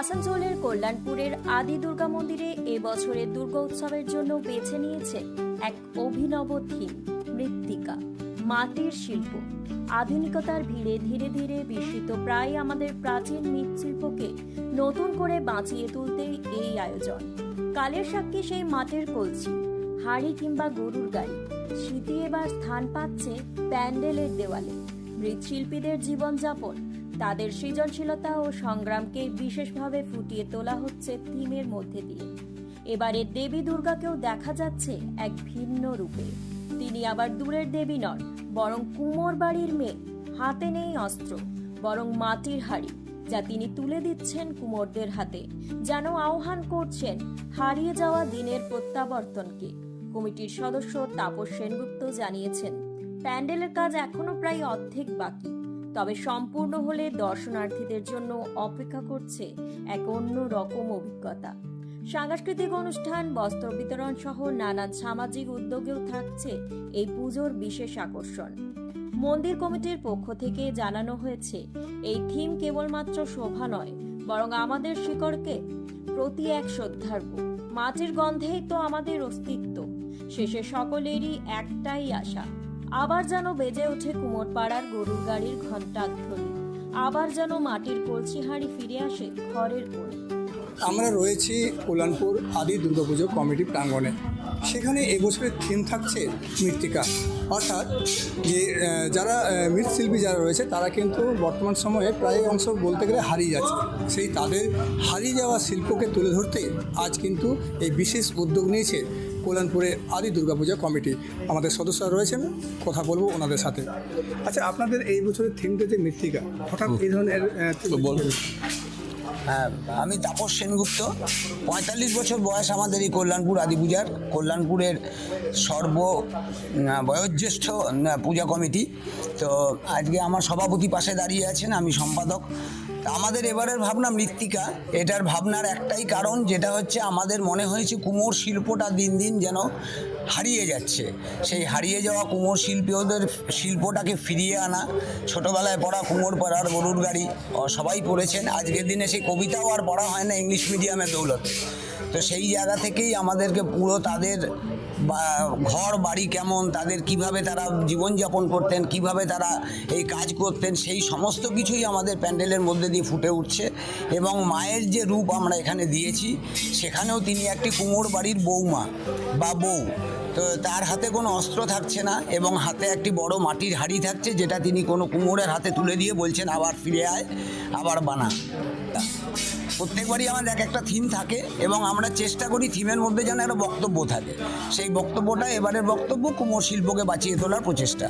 আসানসোলের কল্যাণপুরের আদি দুর্গা মন্দিরে এবছরের দুর্গা উৎসবের জন্য বেছে নিয়েছে এক অভিনব থিম, মৃত্তিকা, মাটির শিল্প। আধুনিকতার ভিড়ে ধীরে ধীরে বিস্মিত প্রায় আমাদের প্রাচীন মৃৎশিল্পকে নতুন করে বাঁচিয়ে তুলতে এই আয়োজন। কালের সাক্ষী সেই মাটির কলসি, হাড়ি কিংবা গরুর গাড়ি। স্মৃতি এবার স্থান পাচ্ছে প্যান্ডেলের দেওয়ালে। মৃৎশিল্পীদের জীবনযাপন তাদের সৃজনশীলতা ও সংগ্রামকে বিশেষভাবে ফুটিয়ে তোলা হচ্ছে থিমের মধ্যে দিয়ে। এবারে দেবী দুর্গাকেও দেখা যাচ্ছে এক ভিন্ন রূপে। তিনি আবার দূরের দেবী নন, বরং কুমোর বাড়ির মেয়ে, হাতে নেই অস্ত্র, বরং মাটির হাড়ি, যা তিনি তুলে দিচ্ছেন কুমোরদের হাতে, যেন আহ্বান করছেন হারিয়ে যাওয়া দিনের প্রত্যাবর্তনকে। কমিটির সদস্য তাপস সেনগুপ্ত জানিয়েছেন, প্যান্ডেলের কাজ এখনও প্রায় অর্ধেক বাকি। তবে সম্পূর্ণ হলে দর্শনার্থীদের জন্য অপেক্ষা করছে এক অন্য রকম অভিজ্ঞতা। সাংস্কৃতিক অনুষ্ঠান, বস্ত্র বিতরণ সহ নানান সামাজিক উদ্যোগেও থাকছে এই পুজোর বিশেষ আকর্ষণ। মন্দির কমিটির পক্ষ থেকে জানানো হয়েছে, এই থিম কেবলমাত্র শোভা নয়, বরং আমাদের শিকড়কে প্রতি এক শ্রদ্ধার্ঘ মাটির গন্ধেই তো আমাদের অস্তিত্ব, শেষে সকলেরই একটাই আশা। আবার যেন বেজে ওঠে কুমোরপাড়ার গরুর গাড়ির ঘণ্টাধ্বনি। আবার যেন মাটির কলসি হাঁড়ি ফিরে আসে ঘরের কোণে আমরা রয়েছি কল্যাণপুর আদি দুর্গাপুজো কমিটি প্রাঙ্গণে। সেখানে এবছরের থিম থাকছে মৃত্তিকা। অর্থাৎ যে যারা মৃৎশিল্পী যারা রয়েছে, তারা কিন্তু বর্তমান সময়ে প্রায় অংশ বলতে গেলে হারিয়ে যাচ্ছে। সেই তাদের হারিয়ে যাওয়া শিল্পকে তুলে ধরতে আজ কিন্তু এই বিশেষ উদ্যোগ নিয়েছে কল্যাণপুরে আদি দুর্গাপূজা কমিটি। আমাদের সদস্যরা রয়েছেন কথা বলব ওনাদের সাথে। আচ্ছা আপনাদের এই বছরের থিমটা যে মৃত্তিকা হঠাৎ এই ধরনের হ্যাঁ আমি তাপস সেনগুপ্ত। পঁয়তাল্লিশ বছর বয়স আমাদের এই কল্যাণপুর আদি পূজার কল্যাণপুরের সর্ব বয়োজ্যেষ্ঠ পূজা কমিটি। তো আজকে আমার সভাপতি পাশে দাঁড়িয়ে আছেন আমি সম্পাদক। আমাদের এবারের ভাবনা মৃত্তিকা। এটার ভাবনার একটাই কারণ, যেটা হচ্ছে আমাদের মনে হয়েছে কুমোর শিল্পটা দিন দিন যেন হারিয়ে যাচ্ছে। সেই হারিয়ে যাওয়া কুমোর শিল্পীদের শিল্পটাকে ফিরিয়ে আনা, ছোটোবেলায় পড়া কুমোর পাড়ার গরুর গাড়ি সবাই পড়েছেন। আজকের দিনে সেই কবিতাও আর পড়া হয় না, ইংলিশ মিডিয়ামের দৌলতে। তো সেই জায়গা থেকেই আমাদেরকে পুরো তাদের ঘর, বাড়ি কেমন, তাদের কীভাবে তারা জীবনযাপন করতেন, কীভাবে তারা এই কাজ করতেন, সেই সমস্ত কিছুই আমাদের প্যান্ডেলের মধ্যে দিয়ে ফুটে উঠছে এবং মায়ের যে রূপ আমরা এখানে দিয়েছি, সেখানেও তিনি একটি কুমোর বাড়ির বৌমা বা বউ। তো তার হাতে কোনো অস্ত্র থাকছে না এবং হাতে একটি বড় মাটির হাড়ি থাকছে, যেটা তিনি কোনো কুমোরের হাতে তুলে দিয়ে বলছেন, আবার ফিরে আয়, আবার বানা। প্রত্যেকবারই আমাদের এক একটা থিম থাকে এবং আমরা চেষ্টা করি থিমের মধ্যে যেন একটা বক্তব্য থাকে। সেই বক্তব্যটা এবারের বক্তব্য কুমোর শিল্পকে বাঁচিয়ে তোলার প্রচেষ্টা।